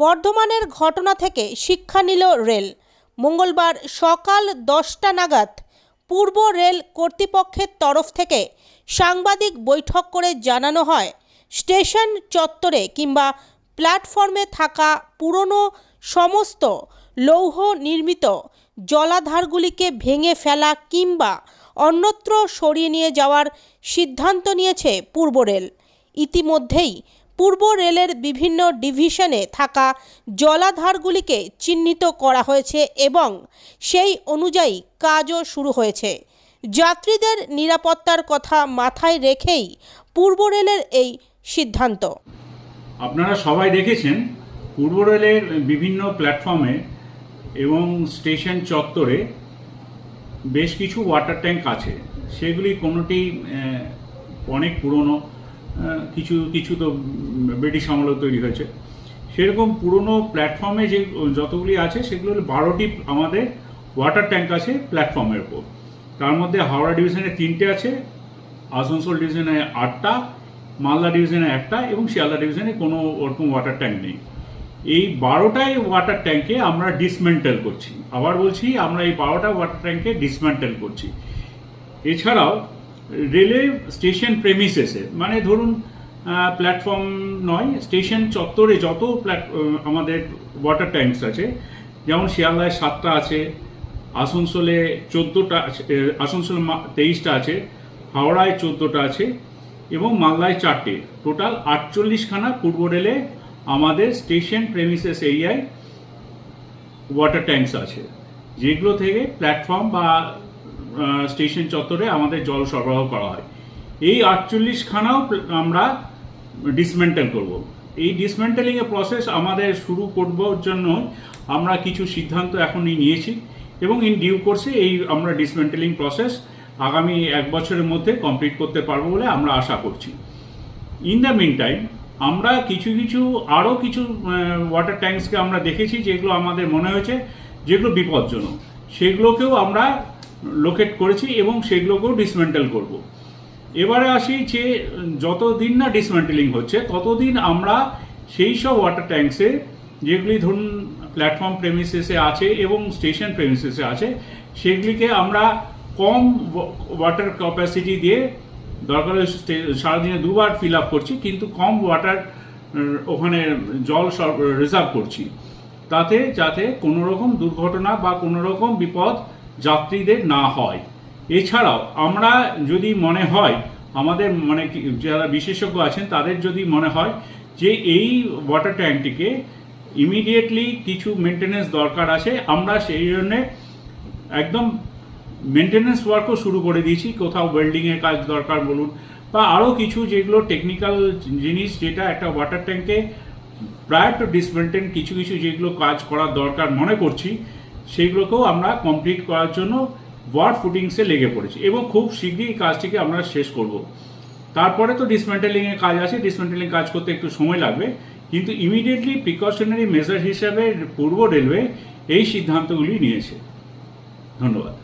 বর্ধমানের ঘটনা থেকে শিক্ষা নিল রেল। মঙ্গলবার সকাল দশটা নাগাদ পূর্ব রেল কর্তৃপক্ষের তরফ থেকে সাংবাদিক বৈঠক করে জানানো হয়, স্টেশন চত্বরে কিংবা প্ল্যাটফর্মে থাকা পুরনো সমস্ত লৌহ নির্মিত জলাধারগুলিকে ভেঙে ফেলা কিংবা অন্যত্র সরিয়ে নিয়ে যাওয়ার সিদ্ধান্ত নিয়েছে পূর্ব রেল। ইতিমধ্যেই পূর্ব রেলের বিভিন্ন ডিভিশনে থাকা জলাধারগুলিকে চিহ্নিত করা হয়েছে এবং সেই অনুযায়ী কাজও শুরু হয়েছে। যাত্রীদের নিরাপত্তার কথা মাথায় রেখেই পূর্ব রেলের এই সিদ্ধান্ত। আপনারা সবাই দেখেছেন, পূর্ব রেলের বিভিন্ন প্ল্যাটফর্মে এবং স্টেশন চত্বরে বেশ কিছু ওয়াটার ট্যাঙ্ক আছে। সেগুলি কোনোটি অনেক পুরনো। কিছু কিছু তো ব্রিটিশ আমলেও তৈরি হয়েছে। সেরকম পুরনো প্ল্যাটফর্মে যে যতগুলি আছে, সেগুলো হলো বারোটি আমাদের ওয়াটার ট্যাঙ্ক আছে প্ল্যাটফর্মের উপর তার মধ্যে হাওড়া ডিভিশনে তিনটে আছে, আসানসোল ডিভিশনে আটটা, মালদা ডিভিশনে একটা এবং শিয়ালদা ডিভিশনে কোনো ওরকম ওয়াটার ট্যাঙ্ক নেই। এই বারোটাই ওয়াটার ট্যাঙ্কে আমরা ডিসমেন্টেল করছি। আবার বলছি, আমরা এই বারোটা ওয়াটার ট্যাঙ্কে ডিসমেন্টেল করছি। এছাড়াও রেলে স্টেশন প্রেমিসেসে মানে ধরুন প্ল্যাটফর্ম নয়, স্টেশন চত্বরে যত প্ল্যাট আমাদের ওয়াটার ট্যাঙ্কস আছে, যেমন শিয়ালদায় সাতটা আছে, আসানসোলে চোদ্দোটা আসানসোলে তেইশটা আছে, হাওড়ায় চোদ্দোটা আছে এবং মালদায় চারটে। টোটাল আটচল্লিশখানা পূর্ব রেলে আমাদের স্টেশন প্রেমিসেস এরিয়ায় ওয়াটার ট্যাঙ্কস আছে, যেগুলো থেকে প্ল্যাটফর্ম বা স্টেশন চত্বরে আমাদের জল সরবরাহ করা হয়। এই আটচল্লিশখানাও আমরা ডিসমেন্টেল করব। এই ডিসমেন্টেলিং এর প্রসেস আমাদের শুরু করবার জন্য আমরা কিছু সিদ্ধান্ত এখনই নিয়েছি এবং ইন ডিউ কোর্সে এই আমরা ডিসমেন্টেলিং প্রসেস আগামী এক বছরের মধ্যে কমপ্লিট করতে পারব বলে আমরা আশা করছি। ইন দ্য মিন টাইম আমরা কিছু কিছু আরও কিছু ওয়াটার ট্যাঙ্কসকে আমরা দেখেছি যেগুলো আমাদের মনে হয়েছে যেগুলো বিপজ্জনক। সেগুলোকেও আমরা লোকেট করেছি এবং সেগুলোকেও ডিসমেন্টেল করব। এবারে আসি যে, যতদিন না ডিসমেন্টেলিং হচ্ছে, ততদিন আমরা সেই সব ওয়াটার ট্যাঙ্কসে যেগুলি ধরুন প্ল্যাটফর্ম প্রেমিসেসে আছে এবং স্টেশন প্রেমিসেসে আছে, সেগুলিকে আমরা কম ওয়াটার ক্যাপাসিটি দিয়ে, দরকার সারাদিনে দুবার ফিল আপ করছি, কিন্তু কম ওয়াটার ওখানে জল রিজার্ভ করছি। তাতে যাতে কোনো রকম দুর্ঘটনা বা কোনো রকম বিপদ যাত্রীদের না হয়। এছাড়াও আমরা যদি মনে হয়, আমাদের মানে যারা বিশেষজ্ঞ আছেন, তাদের যদি মনে হয় যে এই ওয়াটার ট্যাঙ্কটিকে ইমিডিয়েটলি কিছু মেনটেনেন্স দরকার আছে, আমরা সেই জন্যে একদম মেনটেনেন্স ওয়ার্কও শুরু করে দিয়েছি। কোথাও ওয়েল্ডিংয়ের কাজ দরকার বলুন, বা আরও কিছু যেগুলো টেকনিক্যাল জিনিস যেটা একটা ওয়াটার ট্যাঙ্কে প্রায় টু ডিসমেন্টেন কিছু কিছু যেগুলো কাজ করার দরকার মনে করছি সেগুলোকেও আমরা কমপ্লিট করার জন্য ওয়ার্ড ফুটিংসে লেগে পড়েছি এবং খুব শীঘ্রই এই কাজটিকে আমরা শেষ করব। তারপরে তো ডিসমেন্টেলিং এর কাজ আছে ডিসমেন্টেলিং কাজ করতে একটু সময় লাগবে। কিন্তু ইমিডিয়েটলি প্রিকশনারি মেজার হিসাবে পূর্ব রেলওয়ে এই সিদ্ধান্তগুলি নিয়েছে। ধন্যবাদ।